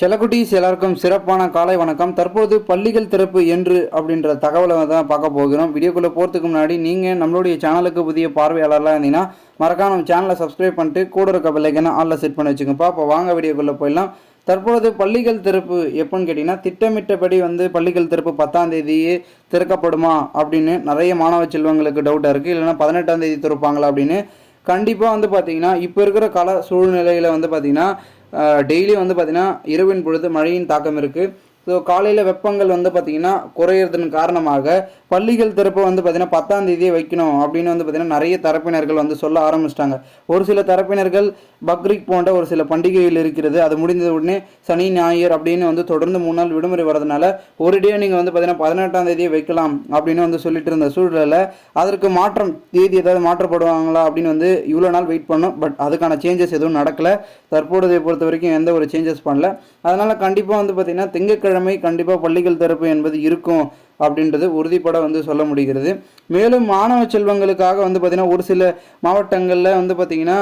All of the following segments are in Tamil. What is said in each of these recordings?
செல்லக்குட்டீஸ் எல்லாருக்கும் சிறப்பான காலை வணக்கம். தற்போது பள்ளிகள் திறப்பு என்று அப்படின்ற தகவலை தான் பார்க்க போகிறோம். வீடியோக்குள்ளே போகிறதுக்கு முன்னாடி நீங்கள் நம்மளுடைய சேனலுக்கு புதிய பார்வையாளர்லாம் இருந்தீங்கன்னா மறக்காம நம்ம சேனலை சப்ஸ்கிரைப் பண்ணிட்டு கூட இருக்க பிள்ளைக்கான ஆளில் செட் பண்ணி வச்சுக்கோப்பா அப்போ வாங்க வீடியோக்குள்ளே போயிடலாம். தற்பொழுது பள்ளிகள் திறப்பு எப்போன்னு கேட்டிங்கன்னா திட்டமிட்டபடி வந்து பள்ளிகள் திறப்பு பத்தாம் தேதியே திறக்கப்படுமா அப்படின்னு நிறைய மாணவ செல்வங்களுக்கு டவுட்டாக இருக்குது இல்லைன்னா பதினெட்டாம் தேதி திறப்பாங்களா அப்படின்னு கண்டிப்பாக வந்து பார்த்தீங்கன்னா இப்போ இருக்கிற கால சூழ்நிலையில் வந்து பார்த்திங்கன்னா டெய்லி வந்து பார்த்திங்கன்னா இரவின் பொழுது மழையின் தாக்கம் இருக்குது ஸோ காலையில் வெப்பங்கள் வந்து பார்த்திங்கன்னா குறையிறதன் காரணமாக பள்ளிகள் திறப்பு வந்து பார்த்திங்கன்னா பத்தாம் தேதியே வைக்கணும் அப்படின்னு வந்து பார்த்திங்கன்னா நிறைய தரப்பினர்கள் வந்து சொல்ல ஆரம்பிச்சிட்டாங்க. ஒரு சில தரப்பினர்கள் பக்ரீத் போன்ற ஒரு சில பண்டிகைகள் இருக்கிறது. அது முடிந்த உடனே சனி ஞாயிறு அப்படின்னு வந்து தொடர்ந்து மூணு நாள் விடுமுறை வரதுனால ஒரு டே நீங்கள் வந்து பார்த்திங்கன்னா பதினெட்டாம் தேதியே வைக்கலாம் அப்படின்னு வந்து சொல்லிட்டு இருந்த சூழலில் அதற்கு மாற்றம் தேதி ஏதாவது மாற்றப்படுவாங்களா அப்படின்னு வந்து இவ்வளோ நாள் வெயிட் பண்ணோம். பட் அதுக்கான சேஞ்சஸ் எதுவும் நடக்கலை. தற்போதைய பொறுத்த வரைக்கும் எந்த ஒரு சேஞ்சஸ் பண்ணல. அதனால் கண்டிப்பாக வந்து பார்த்திங்கன்னா திங்கட்கிழமை கண்டிப்பாக பள்ளிகள் திறப்பு என்பது இருக்கும் அப்படின்றது உறுதிப்பட வந்து சொல்ல முடிகிறது. மேலும் மாணவ செல்வங்களுக்காக வந்து பார்த்திங்கன்னா ஒரு சில மாவட்டங்களில் வந்து பார்த்திங்கன்னா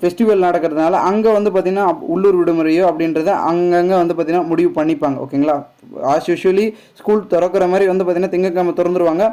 ஃபெஸ்டிவல் நடக்கிறதுனால அங்கே வந்து பார்த்திங்கன்னா உள்ளூர் விடுமுறையோ அப்படின்றத அங்கங்கே வந்து பார்த்திங்கன்னா முடிவு பண்ணிப்பாங்க. ஓகேங்களா? ஆஸ் யூஷுவலி ஸ்கூல் திறக்கிற மாதிரி வந்து பார்த்திங்கன்னா திங்கக்கிழமை திறந்துருவாங்க.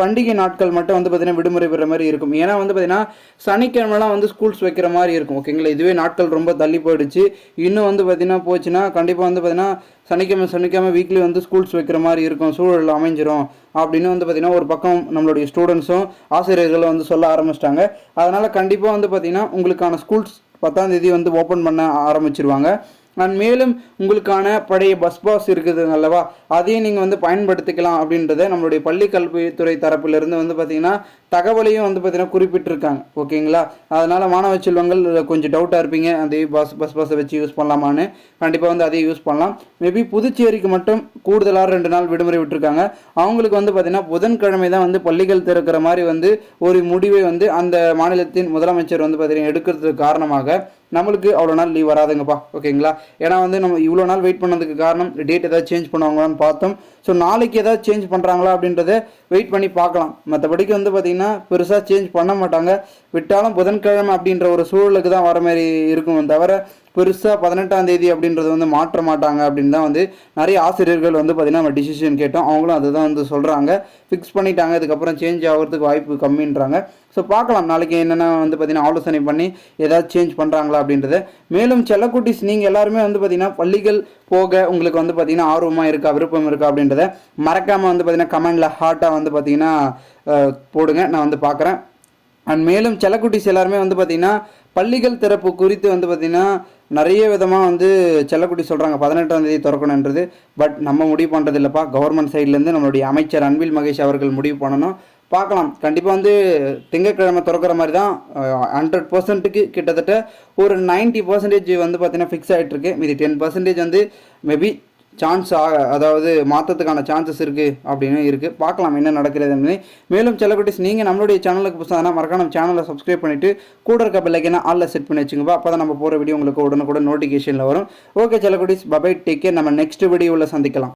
பண்டிகை நாட்கள் மட்டும் வந்து பார்த்திங்கன்னா விடுமுறை பெற மாதிரி இருக்கும். ஏன்னா வந்து பார்த்திங்கன்னா சனிக்கிழமெலாம் வந்து ஸ்கூல்ஸ் வைக்கிற மாதிரி இருக்கும். ஓகேங்களா இதுவே நாட்கள் ரொம்ப தள்ளி போயிடுச்சு. இன்னும் வந்து பார்த்திங்கன்னா போச்சுன்னா கண்டிப்பாக வந்து பார்த்திங்கன்னா சனிக்கிழமை சனிக்கிழமை வீக்லி வந்து ஸ்கூல்ஸ் வைக்கிற மாதிரி இருக்கும். சூழல் அமைஞ்சிரும். அப்படின்னு வந்து பார்த்திங்கன்னா ஒரு பக்கம் நம்மளுடைய ஸ்டூடெண்ட்ஸும் ஆசிரியர்களும் வந்து சொல்ல ஆரம்பிச்சிட்டாங்க. அதனால் கண்டிப்பாக வந்து பார்த்திங்கன்னா உங்களுக்கான ஸ்கூல்ஸ் பத்தாம் தேதி வந்து ஓப்பன் பண்ண ஆரம்பிச்சிருவாங்க. அண்ட் மேலும் உங்களுக்கான பழைய பஸ் பாஸ் இருக்குது அல்லவா? அதையும் நீங்கள் வந்து பயன்படுத்திக்கலாம் அப்படின்றத நம்மளுடைய பள்ளி கல்வித்துறை தரப்பிலிருந்து வந்து பார்த்திங்கன்னா தகவலையும் வந்து பார்த்திங்கன்னா குறிப்பிட்டிருக்காங்க. ஓகேங்களா? அதனால் மாணவ செல்வங்கள் கொஞ்சம் டவுட்டாக இருப்பீங்க. அந்த பஸ் பஸ் பஸ்ஸை வச்சு யூஸ் பண்ணலாமான்னு கண்டிப்பாக வந்து அதையும் யூஸ் பண்ணலாம். மேபி புதுச்சேரிக்கு மட்டும் கூடுதலாக ரெண்டு நாள் விடுமுறை விட்டுருக்காங்க. அவங்களுக்கு வந்து பார்த்திங்கன்னா புதன்கிழமை தான் வந்து பள்ளிகள் திறக்கிற மாதிரி வந்து ஒரு முடிவை வந்து அந்த மாநிலத்தின் முதலமைச்சர் வந்து பார்த்திங்கன்னா எடுக்கிறதுக்கு காரணமாக நம்மளுக்கு அவ்வளோ நாள் லீவ் வராதுங்கப்பா. ஓகேங்களா? ஏன்னா வந்து நம்ம இவ்வளோ நாள் வெயிட் பண்ணதுக்கு காரணம் டேட் ஏதாவது சேஞ்ச் பண்ணுவாங்களான்னு பார்த்தோம். ஸோ நாளைக்கு ஏதாவது சேஞ்ச் பண்ணுறாங்களா அப்படின்றத வெயிட் பண்ணி பார்க்கலாம். மற்றபடிக்கு வந்து பார்த்திங்கன்னா பெருசாக சேஞ்ச் பண்ண மாட்டாங்க. விட்டாலும் புதன்கிழமை அப்படின்ற ஒரு சூழலுக்கு தான் வர மாதிரி இருக்கும் தவிர பெருசாக பதினெட்டாம் தேதி அப்படின்றது வந்து மாற்ற மாட்டாங்க அப்படின்னு தான் வந்து நிறைய ஆசிரியர்கள் வந்து பார்த்திங்கன்னா நம்ம டிசிஷன் கேட்டோம். அவங்களும் அதுதான் வந்து சொல்கிறாங்க ஃபிக்ஸ் பண்ணிட்டாங்க. இதுக்கப்புறம் சேஞ்ச் ஆகிறதுக்கு வாய்ப்பு கம்மின்றாங்க. ஸோ பார்க்கலாம். நாளைக்கு என்னென்ன வந்து பார்த்திங்கன்னா ஆலோசனை பண்ணி ஏதாவது சேஞ்ச் பண்ணுறாங்களா அப்படின்றத. மேலும் செல்லக்குட்டிஸ் நீங்கள் எல்லாருமே வந்து பார்த்திங்கன்னா பள்ளிகள் போக உங்களுக்கு வந்து பார்த்திங்கன்னா ஆர்வமாக இருக்கா விருப்பம் இருக்கா அப்படின்றத மறக்காமல் வந்து பார்த்திங்கன்னா கமெண்டில் ஹார்ட்டாக வந்து பார்த்திங்கன்னா போடுங்க. நான் வந்து பார்க்குறேன். அண்ட் மேலும் செல்லக்குட்டிஸ் எல்லாருமே வந்து பார்த்திங்கன்னா பள்ளிகள் திறப்பு குறித்து வந்து பார்த்திங்கன்னா நிறைய விதமாக வந்து செல்லக்குட்டி சொல்கிறாங்க பதினெட்டாம் தேதி திறக்கணுன்றது பட் நம்ம முடிவு பண்ணுறது இல்லைப்பா கவர்மெண்ட் சைட்லேருந்து நம்மளுடைய அமைச்சர் அன்பில் மகேஷ் அவர்கள் முடிவு பண்ணணும். பார்க்கலாம். கண்டிப்பாக வந்து திங்கட்கிழமை திறக்கிற மாதிரி தான் ஹண்ட்ரட் பர்சன்ட்டுக்கு கிட்டத்தட்ட ஒரு நைன்ட்டி பர்சன்டேஜ் வந்து பார்த்தீங்கன்னா ஃபிக்ஸ் ஆகிட்டுருக்கு மீதி டென் பர்சன்டேஜ் வந்து மேபி சான்ஸ் அதாவது மாற்றத்துக்கான சான்சஸ் இருக்குது அப்படின்னு இருக்குது பார்க்கலாம் என்ன நடக்கிறது மேலும் செல்லக்குட்டிஸ் நீங்கள் நம்மளுடைய சேனலுக்கு புதுசாக மறக்காம சேனலை சப்ஸ்கிரைப் பண்ணிவிட்டு கூட இருக்க பிள்ளைக்குன்னா ஆளில் செட் பண்ணி வச்சுக்கோங்க அப்போ தான் நம்ம போகிற வீடியோ உங்களுக்கு உடனுக்குடன் நோட்டிஃபிகேஷனில் வரும். ஓகே செல்லக்குட்டிஸ் பபை டேக்கே நம்ம நெக்ஸ்ட் வீடியோவில் சந்திக்கலாம்.